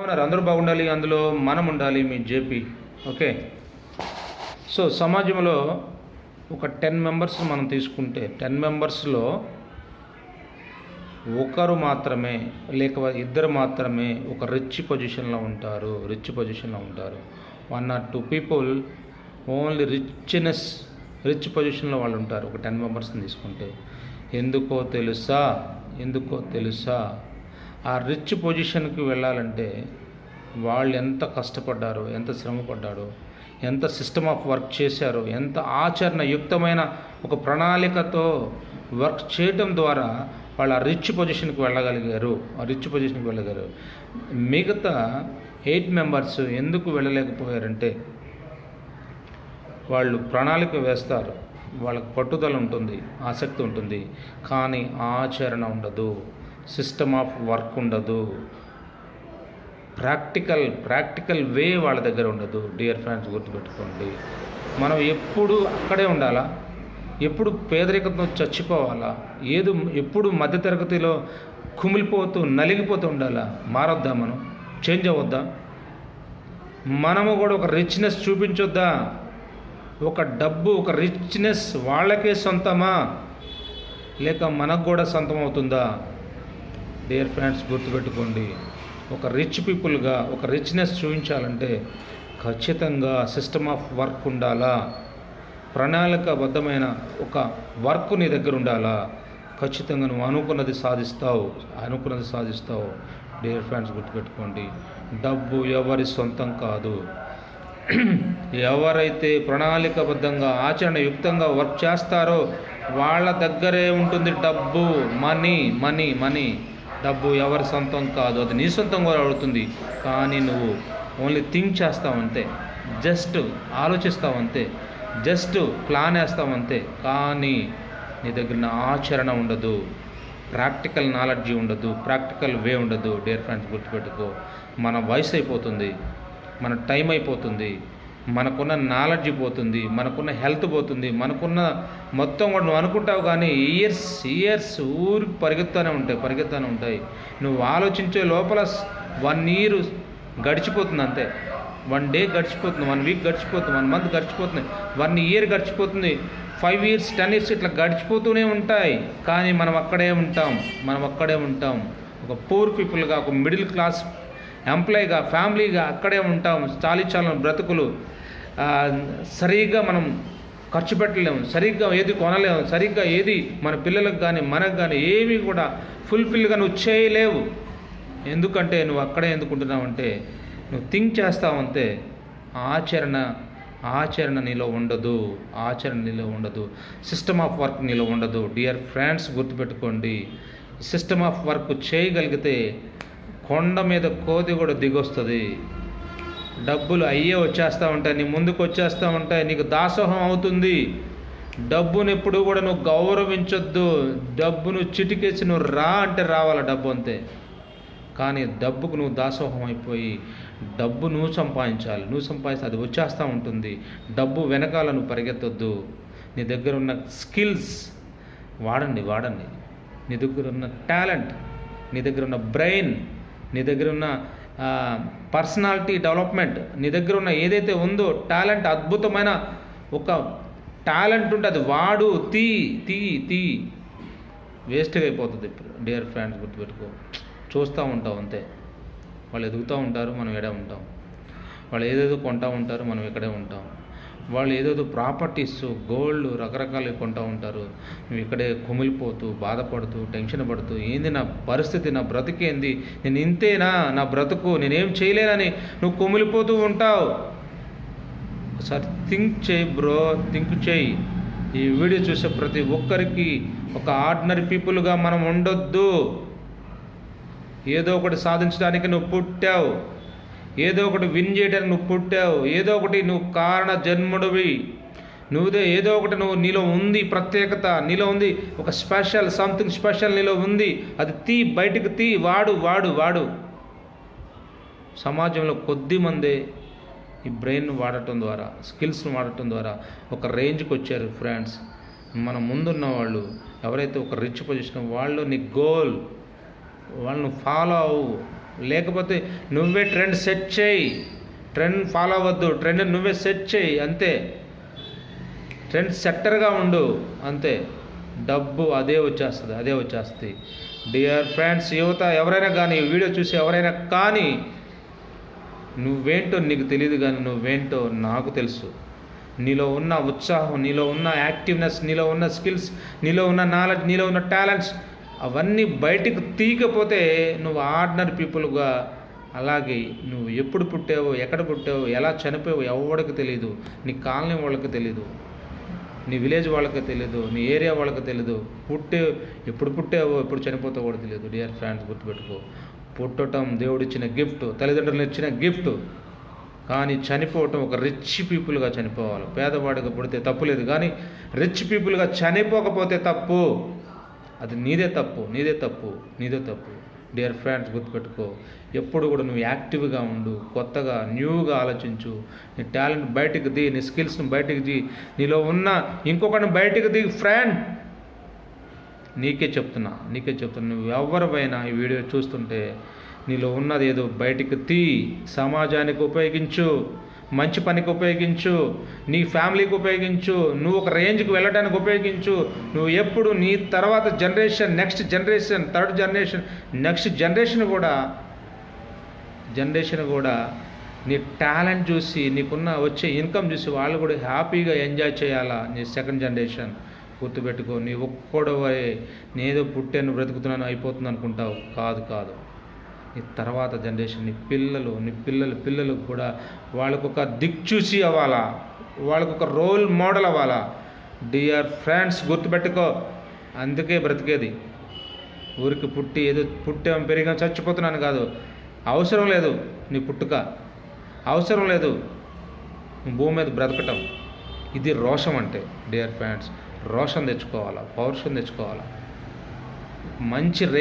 ఉన్నారు అందరూ బాగుండాలి అందులో మనం ఉండాలి మీ జేపీ. ఓకే? సో సమాజంలో ఒక టెన్ మెంబర్స్ మనం తీసుకుంటే టెన్ మెంబర్స్లో ఒకరు మాత్రమే లేక ఇద్దరు మాత్రమే ఒక రిచ్ పొజిషన్లో ఉంటారు రిచ్ పొజిషన్లో ఉంటారు. One or two people only richness rich పొజిషన్లో వాళ్ళు ఉంటారు ఒక టెన్ మెంబర్స్ని తీసుకుంటే. ఎందుకో తెలుసా? ఎందుకో తెలుసా? ఆ రిచ్ పొజిషన్కి వెళ్ళాలంటే వాళ్ళు ఎంత కష్టపడ్డారో ఎంత శ్రమపడ్డారో ఎంత సిస్టమ్ ఆఫ్ వర్క్ చేశారో ఎంత ఆచరణయుక్తమైన ఒక ప్రణాళికతో వర్క్ చేయటం ద్వారా వాళ్ళు ఆ రిచ్ పొజిషన్కి వెళ్ళగలిగారు. ఆ రిచ్ పొజిషన్కి వెళ్ళగారు మిగతా ఎయిట్ మెంబర్స్ ఎందుకు వెళ్ళలేకపోయారంటే వాళ్ళు ప్రణాళిక వేస్తారు. వాళ్ళకి పట్టుదల ఉంటుంది ఆసక్తి ఉంటుంది. కానీ ఆచరణ ఉండదు. సిస్టమ్ ఆఫ్ వర్క్ ఉండదు. ప్రాక్టికల్ ప్రాక్టికల్ వే వాళ్ళ దగ్గర ఉండదు. డియర్ ఫ్రెండ్స్ గుర్తుపెట్టుకోండి. మనం ఎప్పుడు అక్కడే ఉండాలా? ఎప్పుడు పేదరికంతో చచ్చిపోవాలా? ఏదో ఎప్పుడు మధ్యతరగతిలో కుమిలిపోతూ నలిగిపోతూ ఉండాలా? మారొద్దా మనం? చేంజ్ అవ్వద్దా? మనము కూడా ఒక రిచ్నెస్ చూపించొద్దా? ఒక డబ్బు ఒక రిచ్నెస్ వాళ్ళకే సొంతమా? లేక మనకు కూడా సొంతం అవుతుందా డియర్ ఫ్రెండ్స్ గుర్తుపెట్టుకోండి. ఒక రిచ్ పీపుల్గా ఒక రిచ్నెస్ చూపించాలంటే ఖచ్చితంగా సిస్టమ్ ఆఫ్ వర్క్ ఉండాలా? ప్రణాళికబద్ధమైన ఒక వర్క్ నీ దగ్గర ఉండాలా? ఖచ్చితంగా నువ్వు అనుకున్నది సాధిస్తావు అనుకున్నది సాధిస్తావు. డియర్ ఫ్రెండ్స్ గుర్తుపెట్టుకోండి. డబ్బు ఎవరి సొంతం కాదు. ఎవరైతే ప్రణాళికబద్ధంగా ఆచరణయుక్తంగా వర్క్ చేస్తారో వాళ్ళ దగ్గరే ఉంటుంది డబ్బు మనీ మనీ మనీ డబ్బు ఎవరి సొంతం కాదు అది నీ సొంతం కూడా అవుతుంది. కానీ నువ్వు ఓన్లీ థింక్ చేస్తావు అంతే. జస్ట్ ఆలోచిస్తావు అంతే. జస్ట్ ప్లాన్ వేస్తావు అంతే. కానీ నీ దగ్గర ఆచరణ ఉండదు. ప్రాక్టికల్ నాలెడ్జ్ ఉండదు. ప్రాక్టికల్ వే ఉండదు. డియర్ ఫ్రెండ్స్ గుర్తుపెట్టుకో. మన వయసు అయిపోతుంది. మన టైం అయిపోతుంది. మనకున్న నాలెడ్జ్ పోతుంది మనకున్న హెల్త్ పోతుంది మనకున్న మొత్తం కూడా నువ్వు అనుకుంటావు కానీ ఇయర్స్ ఇయర్స్ ఊరికి పరిగెత్తానే ఉంటాయి పరిగెత్తానే ఉంటాయి. నువ్వు ఆలోచించే లోపల వన్ ఇయర్ గడిచిపోతుంది అంతే. వన్ డే గడిచిపోతుంది వన్ వీక్ గడిచిపోతుంది వన్ మంత్ గడిచిపోతుంది వన్ ఇయర్ గడిచిపోతుంది ఫైవ్ ఇయర్స్ టెన్ ఇయర్స్ ఇట్లా గడిచిపోతూనే ఉంటాయి. కానీ మనం అక్కడే ఉంటాం మనం అక్కడే ఉంటాం. ఒక పూర్ పీపుల్గా ఒక మిడిల్ క్లాస్ ఎంప్లాయీగా ఫ్యామిలీగా అక్కడే ఉంటాం. చాలీ బ్రతుకులు. సరిగ్గా మనం ఖర్చు పెట్టలేము. సరిగ్గా ఏది కొనలేము. సరిగ్గా ఏది మన పిల్లలకు కానీ మనకు కానీ ఏమీ కూడా ఫుల్ఫిల్గా నువ్వు చేయలేవు. ఎందుకంటే నువ్వు అక్కడే ఎందుకుంటున్నావు అంటే నువ్వు థింక్ చేస్తావంటే ఆచరణ ఆచరణ నీలో ఉండదు. ఆచరణ నీలో ఉండదు. సిస్టమ్ ఆఫ్ వర్క్ నీలో ఉండదు. డియర్ ఫ్రెండ్స్ గుర్తుపెట్టుకోండి. సిస్టమ్ ఆఫ్ వర్క్ చేయగలిగితే కొండ మీద కోతి కూడా దిగొస్తుంది. డబ్బులు అయ్యే వచ్చేస్తూ ఉంటాయి నీ ముందుకు వచ్చేస్తూ ఉంటాయి నీకు దాసోహం అవుతుంది. డబ్బును ఎప్పుడు కూడా నువ్వు గౌరవించొద్దు. డబ్బును చిటికేసి నువ్వు రా అంటే రావాల డబ్బు అంతే. కానీ డబ్బుకు నువ్వు దాసోహం అయిపోయి డబ్బు నువ్వు సంపాదించాలి. నువ్వు సంపాదిస్తే అది వచ్చేస్తూ ఉంటుంది. డబ్బు వెనకాల నువ్వు పరిగెత్తొద్దు. నీ దగ్గర ఉన్న స్కిల్స్ వాడండి వాడండి. నీ దగ్గర ఉన్న టాలెంట్ నీ దగ్గర ఉన్న బ్రెయిన్ నీ దగ్గర ఉన్న పర్సనాలిటీ డెవలప్మెంట్ నీ దగ్గర ఉన్న ఏదైతే ఉందో టాలెంట్ అద్భుతమైన ఒక టాలెంట్ ఉంటే అది వాడు తీ తీ తీ. వేస్ట్గా అయిపోతుంది డియర్ ఫ్రెండ్స్ గుర్తుపెట్టుకో. చూస్తూ ఉంటాం అంతే. వాళ్ళు ఎదుగుతూ ఉంటారు మనం ఎడే ఉంటాం. వాళ్ళు ఏదేదో కొంటూ ఉంటారు మనం ఇక్కడే ఉంటాం. వాళ్ళు ఏదేదో ప్రాపర్టీస్ గోల్డ్ రకరకాలు కొంటూ ఉంటారు. నువ్వు ఇక్కడే కుమిలిపోతూ బాధపడుతూ టెన్షన్ పడుతూ ఏంది నా పరిస్థితి నా బ్రతికేంది నేను ఇంతేనా? నా బ్రతుకు నేనేం చేయలేనని నువ్వు కుమిలిపోతూ ఉంటావు. ఒకసారి థింక్ చేయి బ్రో థింక్ చేయి. ఈ వీడియో చూసే ప్రతి ఒక్కరికి ఒక ఆర్డినరీ పీపుల్గా మనం ఉండొద్దు. ఏదో ఒకటి సాధించడానికి నువ్వు పుట్టావు. ఏదో ఒకటి విన్ చేయడానికి నువ్వు పుట్టావు ఏదో ఒకటి నువ్వు కారణ జన్ముడివి. నువ్వుదే ఏదో ఒకటి నువ్వు నీలో ఉంది ప్రత్యేకత నీలో ఉంది ఒక స్పెషల్ సంథింగ్ స్పెషల్ నీలో ఉంది. అది తీ బయటికి తీ వాడు వాడు వాడు. సమాజంలో కొద్ది మందే ఈ బ్రెయిన్ వాడటం ద్వారా స్కిల్స్ని వాడటం ద్వారా ఒక రేంజ్కి వచ్చారు ఫ్రెండ్స్. మన ముందున్న వాళ్ళు ఎవరైతే ఒక రిచ్ పొజిషన్ వాళ్ళు నీ గోల్ వాళ్ళను ఫాలో అవ్వు. లేకపోతే నువ్వే ట్రెండ్ సెట్ చేయి. ట్రెండ్ ఫాలో అవ్వద్దు. ట్రెండ్ నువ్వే సెట్ చేయి. అంతే. ట్రెండ్ సెట్టర్గా ఉండు. అంతే. డబ్బు అదే వచ్చేస్తుంది అదే వచ్చేస్తుంది. డియర్ ఫ్రెండ్స్ యువత ఎవరైనా కానీ వీడియో చూసి ఎవరైనా కానీ నువ్వేంటో నీకు తెలియదు కానీ నువ్వేంటో నాకు తెలుసు. నీలో ఉన్న ఉత్సాహం నీలో ఉన్న యాక్టివ్నెస్ నీలో ఉన్న స్కిల్స్ నీలో ఉన్న నాలెడ్జ్ నీలో ఉన్న టాలెంట్స్ అవన్నీ బయటికి తీయకపోతే నువ్వు ఆర్డినరీ పీపుల్గా అలాగే నువ్వు ఎప్పుడు పుట్టావో ఎక్కడ పుట్టావో ఎలా చనిపోయావో ఎవరికి తెలియదు నీ కాలనీ వాళ్ళకి తెలియదు నీ విలేజ్ వాళ్ళకి తెలియదు నీ ఏరియా వాళ్ళకి తెలియదు పుట్టే ఎప్పుడు పుట్టావో ఎప్పుడు చనిపోతావో కూడా తెలియదు డియర్ ఫ్రెండ్స్ గుర్తుపెట్టుకో. పుట్టటం దేవుడిచ్చిన గిఫ్ట్ తల్లిదండ్రులు ఇచ్చిన గిఫ్ట్. కానీ చనిపోవటం ఒక రిచ్ పీపుల్గా చనిపోవాలి. పేదవాడిగా పుడితే తప్పు లేదు. కానీ రిచ్ పీపుల్గా చనిపోకపోతే తప్పు. అది నీదే తప్పు నీదే తప్పు నీదే తప్పు. డియర్ ఫ్రెండ్స్ గుర్తుపెట్టుకో ఎప్పుడు కూడా నువ్వు యాక్టివ్గా ఉండు కొత్తగా న్యూగా ఆలోచించు. నీ టాలెంట్ బయటికి ది నీ స్కిల్స్ని బయటికి ది నీలో ఉన్న ఇంకొకరిని బయటికి ది ఫ్రెండ్. నీకే చెప్తున్నా నీకే చెప్తున్నా నువ్వు ఎవరిపైనా ఈ వీడియో చూస్తుంటే నీలో ఉన్నది ఏదో బయటికి తీ సమాజానికి ఉపయోగించు. మంచి పనికి ఉపయోగించు నీ ఫ్యామిలీకి ఉపయోగించు నువ్వు ఒక రేంజ్కి వెళ్ళడానికి ఉపయోగించు నువ్వు ఎప్పుడు నీ తర్వాత generation next generation third generation next generation కూడా జనరేషన్ కూడా నీ టాలెంట్ చూసి నీకున్న వచ్చే ఇన్కమ్ చూసి వాళ్ళు కూడా హ్యాపీగా ఎంజాయ్ చేయాలా నీ సెకండ్ జనరేషన్ గుర్తుపెట్టుకో నీ ఒక్కడవే నేదో పుట్టాను బ్రతుకుతున్నాను అయిపోతుంది అనుకుంటావు. కాదు కాదు. ఈ తర్వాత జనరేషన్ నీ పిల్లలు నీ పిల్లలు పిల్లలు కూడా వాళ్ళకొక దిక్చూసి అవ్వాలా? వాళ్ళకొక రోల్ మోడల్ అవ్వాలా? డియర్ ఫ్రెండ్స్ గుర్తుపెట్టుకో అందుకే బ్రతికేది. ఊరికి పుట్టి ఏదో పుట్టాం పెరిగాం చచ్చిపోతున్నాను కాదు. అవసరం లేదు నీ పుట్టుక. అవసరం లేదు భూమి మీద బ్రతకటం. ఇది రోషం అంటే డియర్ ఫ్రెండ్స్. రోషం తెచ్చుకోవాలా? పౌరుషం తెచ్చుకోవాలా? మంచి రే